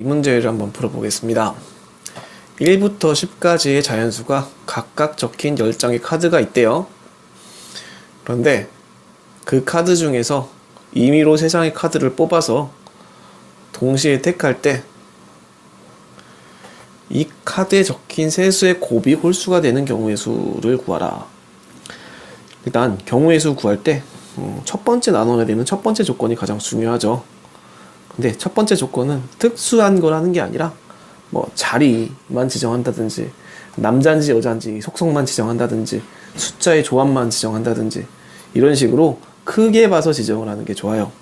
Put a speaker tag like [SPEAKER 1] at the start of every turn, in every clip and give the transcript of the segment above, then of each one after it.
[SPEAKER 1] 이 문제를 한번 풀어보겠습니다. 1부터 10까지의 자연수가 각각 적힌 10장의 카드가 있대요. 그런데 그 카드 중에서 임의로 3장의 카드를 뽑아서 동시에 택할 때 이 카드에 적힌 세수의 곱이 홀수가 되는 경우의 수를 구하라. 일단 경우의 수 구할 때 첫 번째 나눠야 되는 첫 번째 조건이 가장 중요하죠. 근데 첫 번째 조건은 특수한 거라는 게 아니라 뭐 자리만 지정한다든지 남자인지 여자인지 속성만 지정한다든지 숫자의 조합만 지정한다든지 이런 식으로 크게 봐서 지정을 하는 게 좋아요.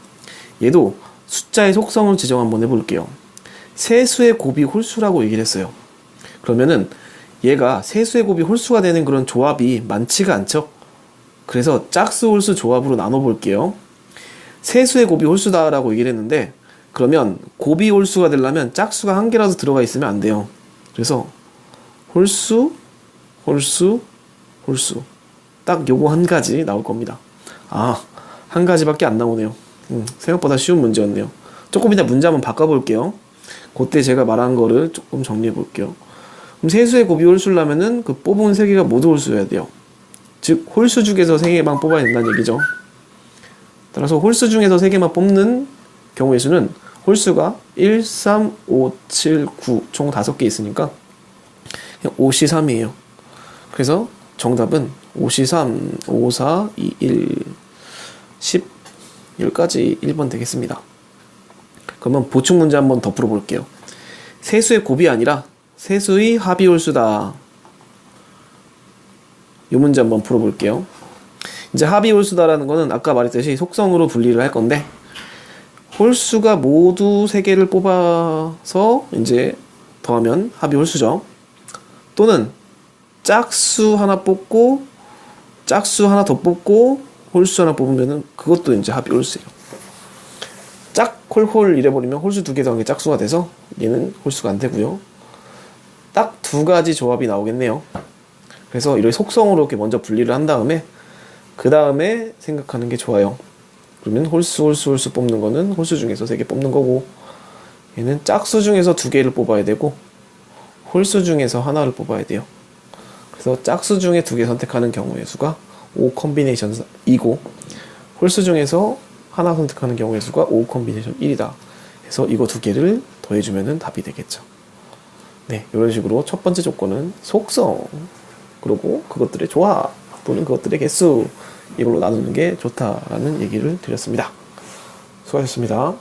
[SPEAKER 1] 얘도 숫자의 속성을 지정 한번 해볼게요. 세수의 곱이 홀수라고 얘기를 했어요. 그러면은 얘가 세수의 곱이 홀수가 되는 그런 조합이 많지가 않죠. 그래서 짝수 홀수 조합으로 나눠 볼게요. 세수의 곱이 홀수다라고 얘기를 했는데 그러면 곱이 홀수가 되려면 짝수가 한 개라도 들어가 있으면 안 돼요. 그래서 홀수, 홀수, 홀수. 딱 요거 한 가지 나올 겁니다. 아, 한 가지밖에 안 나오네요. 음, 생각보다 쉬운 문제였네요. 조금 이따 문제 한번 바꿔볼게요. 그때 제가 말한 거를 조금 정리해 볼게요. 그럼 세수의 곱이 홀수라면은 그 뽑은 세 개가 모두 홀수여야 돼요. 즉 홀수 중에서 세 개만 뽑아야 된다는 얘기죠. 따라서 홀수 중에서 세 개만 뽑는 경우의 수는 홀수가 1, 3, 5, 7, 9, 총 5개 있으니까 5시 3이에요. 그래서 정답은 5시 3, 5, 4, 2, 1, 10, 10까지 1번 되겠습니다. 그러면 보충 문제 한번 더 풀어볼게요. 세수의 곱이 아니라 세수의 합의홀수다. 이 문제 한번 풀어볼게요. 이제 합의홀수다라는 거는 아까 말했듯이 속성으로 분리를 할 건데 홀수가 모두 세 개를 뽑아서 이제 더하면 합의홀수죠. 또는 짝수 하나 뽑고 짝수 하나 더 뽑고 홀수 하나 뽑으면은 그것도 이제 합의홀수예요. 짝 홀홀 이래버리면 홀수 두 개 더한 게 짝수가 돼서 얘는 홀수가 안 되고요. 딱 두 가지 조합이 나오겠네요. 그래서 이렇게 속성으로 이렇게 먼저 분리를 한 다음에 그 다음에 생각하는 게 좋아요. 그러면 홀수 홀수 홀수 뽑는 거는 홀수 중에서 세 개 뽑는 거고 얘는 짝수 중에서 두 개를 뽑아야 되고 홀수 중에서 하나를 뽑아야 돼요. 그래서 짝수 중에 두 개 선택하는 경우의 수가 5 컨비네이션 2고 홀수 중에서 하나 선택하는 경우의 수가 5 컨비네이션 1이다. 그래서 이거 두 개를 더해주면 답이 되겠죠. 네, 이런 식으로 첫 번째 조건은 속성, 그리고 그것들의 조합 또는 그것들의 개수 이걸로 나누는 게 좋다라는 얘기를 드렸습니다. 수고하셨습니다.